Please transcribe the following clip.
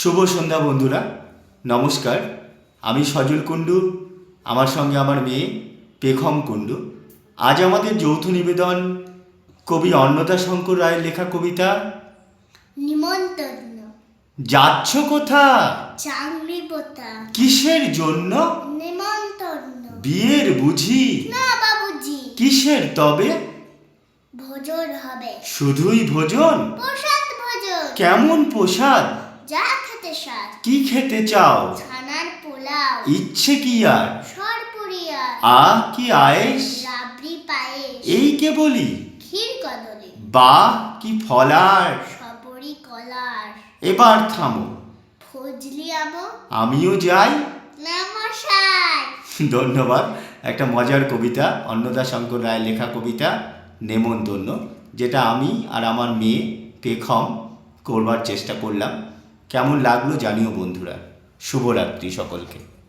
শুভ সন্ধ্যা বন্ধুরা। নমস্কার। আমি সজল কুণ্ডু আমার সঙ্গে আমার মেয়ে পেখম কুণ্ডু। আজ আমাদের যৌথ নিবেদন কবি অন্নদা শঙ্কর রায়ের লেখা কবিতা। নিমন্ত্রণ। যাচ্ছ কোথা চাকরি পোতা কিসের জন্য? নিমন্ত্রণ। বিয়ের বুঝি? না বাবুজি। কিসের তবে? ভোজন হবে। শুধুই ভোজন? প্রসাদ ভোজন। কেমন প্রসাদ? যা খেতে স্বাদ। কি খেতে চাও? ছানার পোলাও। ইচ্ছে কি আর? সরপুরিয়া আ কি আয়েস রাবড়ি পায়েস এই কে বলি? ক্ষীর কদলি। বা কি ফলার সপরি কলার। এবার থামো। ফজলি আমো। আমিও যাই। নমস্কার। ধন্যবাদ। একটা মজার কবিতা অন্নদা শঙ্কর রায়ের লেখা কবিতা নেমন্তন্ন যেটা আমি আর আমার মেয়ে পেখম করবার চেষ্টা করলাম। কেমন লাগল জানিও বন্ধুরা। শুভরাত্রি সকলকে।